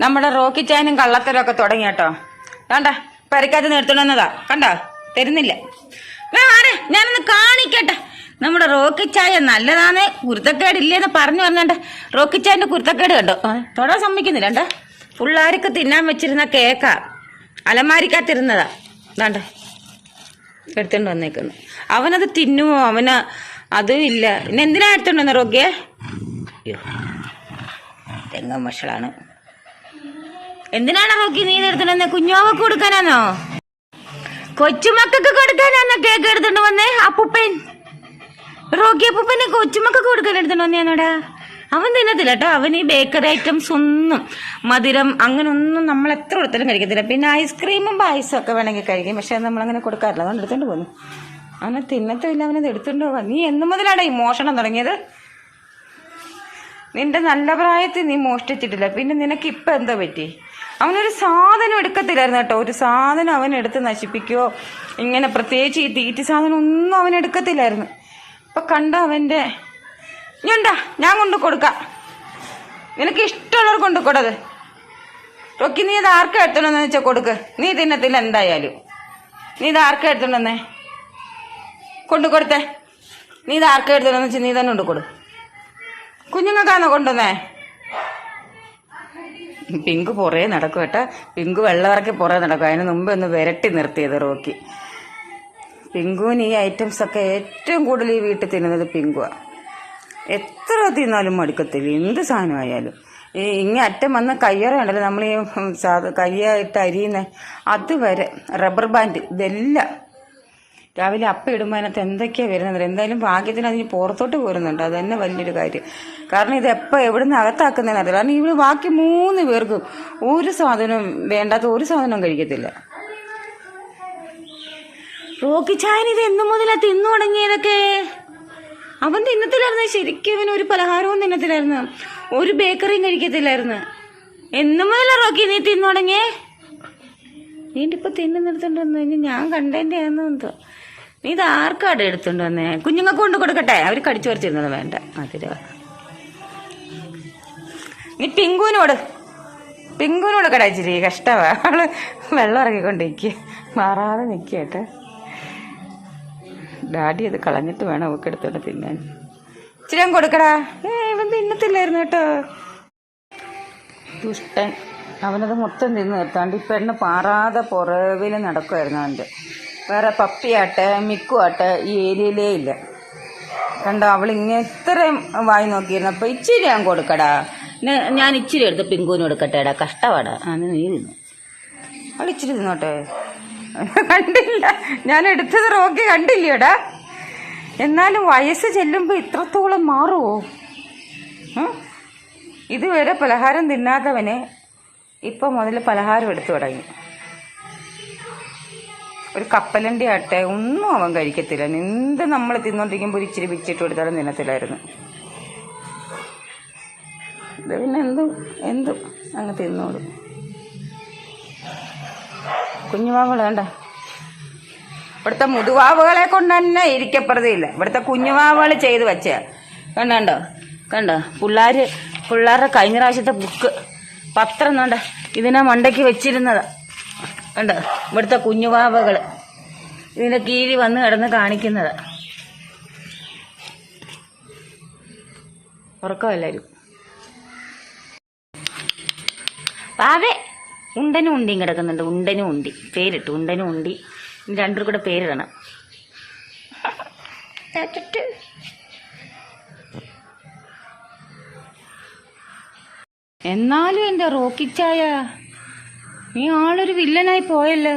നമ്മുടെ റോക്കി ചായനും കള്ളത്തരും ഒക്കെ തുടങ്ങി കേട്ടോ. കണ്ട? പരിക്കാത്ത നിർത്തണമെന്നതാ കണ്ടോ? തരുന്നില്ല. ഞാനൊന്ന് കാണിക്കട്ടെ. നമ്മുടെ റോക്കി ചായ നല്ലതാണ് കുരുത്തക്കേടില്ലേന്ന് പറഞ്ഞു പറഞ്ഞേ റോക്കി ചായന്റെ കുരുത്തക്കേട് കണ്ടോ? തൊടാൻ സമ്മതിക്കുന്നില്ല. കണ്ടോ? പിള്ളേർക്ക് തിന്നാൻ വെച്ചിരുന്ന കേക്കാ. അലമാരിക്കാത്തിരുന്നതാ വേണ്ട എടുത്തോണ്ട് വന്നേക്കുന്നു. അവനത് തിന്നുമോ അവന് അതും ഇല്ല. പിന്നെ എന്തിനാ എടുത്തോണ്ട് വന്ന റോക്കിയെ? തെങ്ങ മഷളാണ്. എന്തിനാണ് റോക്കി നീ വന്നേ കുഞ്ഞോവക്ക് കൊടുക്കാനാണോ കൊച്ചുമക്കൾക്ക് കൊടുക്കാനാണോ കേക്ക് എടുത്തോണ്ട് വന്നേ? അപ്പുപ്പൻ. റോക്കി അപ്പൂപ്പനെ കൊച്ചുമക്കൾക്ക് കൊടുക്കാൻ എടുത്തോണ്ട് വന്നേന്നോടാ അവൻ തിന്നത്തില്ല കേട്ടോ. അവൻ ഈ ബേക്കറി ഐറ്റംസ് ഒന്നും മധുരം അങ്ങനെ ഒന്നും നമ്മൾ എത്ര കൊടുത്താലും കഴിക്കത്തില്ല. പിന്നെ ഐസ്ക്രീമും പായസം ഒക്കെ വേണമെങ്കിൽ കഴിക്കും. പക്ഷെ അത് നമ്മളങ്ങനെ കൊടുക്കാറില്ല. അതുകൊണ്ട് എടുത്തോണ്ട് പോന്നു. അവനെ തിന്നത്തുമില്ല അവനത് എടുത്തോണ്ട് പോവാ. നീ എന്ന് മുതലാണ് ഈ മോഷണം തുടങ്ങിയത്? നിന്റെ നല്ല പ്രായത്തിൽ നീ മോഷ്ടിച്ചിട്ടില്ല. പിന്നെ നിനക്ക് ഇപ്പം എന്തോ പറ്റി? അവനൊരു സാധനം എടുക്കത്തില്ലായിരുന്നു കേട്ടോ. ഒരു സാധനം അവൻ എടുത്ത് നശിപ്പിക്കുകയോ ഇങ്ങനെ പ്രത്യേകിച്ച് ഈ തീറ്റ സാധനം ഒന്നും അവൻ എടുക്കത്തില്ലായിരുന്നു. അപ്പൊ കണ്ട അവന്റെ ഞണ്ടാ ഞാൻ കൊണ്ട് കൊടുക്കാം. നിനക്ക് ഇഷ്ടമുള്ളവർ കൊണ്ട് കൊടുത് ടൊക്കി നീ ഇത് ആർക്കാ എടുത്തോണ്ടെന്ന് വെച്ചാൽ കൊടുക്ക്. നീ തിന്നത്തില്ല എന്തായാലും. നീ ഇത് ആർക്കാ എടുത്തോണ്ടെന്നേ? കൊണ്ടു കൊടുത്തേ. നീ ഇത് ആർക്കാ എടുത്തോണ്ടെന്ന് വെച്ചാൽ നീ തന്നെ കൊണ്ട് കൊടു കുഞ്ഞുങ്ങൾക്കാണോ കൊണ്ടുവന്നേ? പിങ്ക് പുറേ നടക്കും കേട്ടാ. പിങ്ക് വെള്ളമിറക്കി പുറേ നടക്കും. അതിന് മുമ്പ് ഒന്ന് വിരട്ടി നിർത്തിയത് റോക്കി. പിങ്കുവിന് ഈ ഐറ്റംസ് ഒക്കെ ഏറ്റവും കൂടുതൽ ഈ വീട്ടിൽ തിന്നുന്നത് പിങ്കുവാ. എത്ര തിന്നാലും മടുക്കത്തില്ല. എന്ത് സാധനമായാലും. ഈ ഇങ്ങനെ അറ്റം വന്ന കയ്യറ ഉണ്ടല്ലോ നമ്മൾ ഈ സാധ കയ്യായിട്ട് അരിയുന്ന അതുവരെ റബ്ബർ ബാൻഡ് ഇതെല്ലാം രാവിലെ അപ്പം ഇടുമ്പോൾ അതിനകത്ത് എന്തൊക്കെയാണ് വരുന്നത്? എന്തായാലും ഭാഗ്യത്തിന് അതിന് പുറത്തോട്ട് പോരുന്നുണ്ട്. അത് തന്നെ വലിയൊരു കാര്യം. കാരണം ഇത് എപ്പോൾ എവിടെ നിന്ന് അകത്താക്കുന്നതെന്ന് അറിയില്ല. കാരണം ഇവിടെ ബാക്കി മൂന്ന് പേർക്കും ഒരു സാധനവും വേണ്ടാത്ത ഒരു സാധനവും കഴിക്കത്തില്ല. റോക്കി ചായൻ ഇത് എന്നു മുതലാ തിന്നു തുടങ്ങിയതൊക്കെ. അവൻ തിന്നത്തില്ലായിരുന്നു ശരിക്കും അവൻ ഒരു പലഹാരവും തിന്നത്തില്ലായിരുന്നു. ഒരു ബേക്കറിയും കഴിക്കത്തില്ലായിരുന്നു. എന്നു മുതലാ റോക്കി നീ തിന്നു തുടങ്ങിയേ? നീ തിന്നു നിർത്തണ്ടെന്ന് ഞാൻ കണ്ടതിന്റെ ആണെന്ന് നീ ഇത് ആർക്കാട് എടുത്തുകൊണ്ട് വന്നേ? കുഞ്ഞുങ്ങൾക്ക് കൊണ്ട് കൊടുക്കട്ടെ. അവർ കടിച്ചു പറിച്ചിരുന്നത് വേണ്ട. അതിര നീ പിങ്കുവിനോട് പിങ്കുവിനോട് കടച്ചിരി കഷ്ടമാണ് അവൾ വെള്ളം ഇറങ്ങിക്കൊണ്ടിരിക്കുക മാറാതെ നിൽക്കട്ടെ ഡാഡി അത് കളഞ്ഞിട്ട് വേണം അവൾക്ക് എടുത്തോണ്ട് തിന്നാൻ. ഇച്ചിരി കൊടുക്കടാ. ഏ ഇവൻ തിന്നത്തില്ലായിരുന്നു കേട്ടോ. ദുഷ്ടൻ. അവനത് മൊത്തം തിന്ന് നിർത്താണ്ട് ഇപ്പം എന്നെ പാറാതെ പുറവിൽ നടക്കുമായിരുന്നു അവന്റെ. വേറെ പപ്പിയാട്ടെ മിക്കുവാട്ടെ ഈ ഏരിയയിലേ ഇല്ല. കണ്ടോ അവൾ ഇങ്ങനെ ഇത്രയും വായി നോക്കിയിരുന്നു. അപ്പൊ ഇച്ചിരി ഞാൻ കൊടുക്കടാ. ഞാൻ ഇച്ചിരി എടുത്ത് പിങ്കുവിന് കൊടുക്കട്ടെടാ കഷ്ടപ്പാടാ. അത് നീ തിന്നു അവൾ ഇച്ചിരി തിന്നോട്ടെ കണ്ടില്ല. ഞാൻ എടുത്തത് റോക്കി കണ്ടില്ലടാ എന്നാലും വയസ്സ് ചെല്ലുമ്പോൾ ഇത്രത്തോളം മാറുമോ ഇതുവരെ പലഹാരം തിന്നാത്തവന് ഇപ്പൊ മുതൽ പലഹാരം എടുത്തു തുടങ്ങി. ഒരു കപ്പലണ്ടി ആട്ടെ ഒന്നും അവൻ കഴിക്കത്തില്ല. എന്ത് നമ്മൾ തിന്നോണ്ടിരിക്കുമ്പോൾ ഒരു ഇച്ചിരി വിച്ചിട്ട് കൊടുത്താലും തിന്നത്തില്ലായിരുന്നു. ഇത് പിന്നെ എന്തും എന്തും? അങ്ങ് തിന്നോളും. കുഞ്ഞുവാവുകൾ വേണ്ട. ഇവിടുത്തെ മുതുവാവുകളെ കൊണ്ട് തന്നെ ഇരിക്കപ്പെടുകയില്ല ഇവിടുത്തെ കുഞ്ഞുവാവുകൾ ചെയ്ത് വെച്ച കണ്ടോ? കണ്ടോ? പിള്ളേർ പിള്ളേരുടെ കഴിഞ്ഞ പ്രാവശ്യത്തെ ബുക്ക് പത്രം കണ്ട? ഇതിനെ മണ്ടയ്ക്ക് വെച്ചിരുന്നത്. കണ്ടോ? ഇവിടുത്തെ കുഞ്ഞുവാവകൾ. ഇതിന്റെ കീഴി വന്ന് കിടന്ന് കാണിക്കുന്നത്. ഉറക്കം എല്ലാവരും. പാവേ ഉണ്ടനും ഉണ്ടിയും കിടക്കുന്നുണ്ട്. ഉണ്ടനും ഉണ്ടി. പേരിട്ടു. ഉണ്ടനും ഉണ്ടി. രണ്ടു കൂടെ പേരിടണം. എന്നാലും എന്റെ റോക്കിച്ചായ നീ ആളൊരു വില്ലനായി പോയല്ലോ.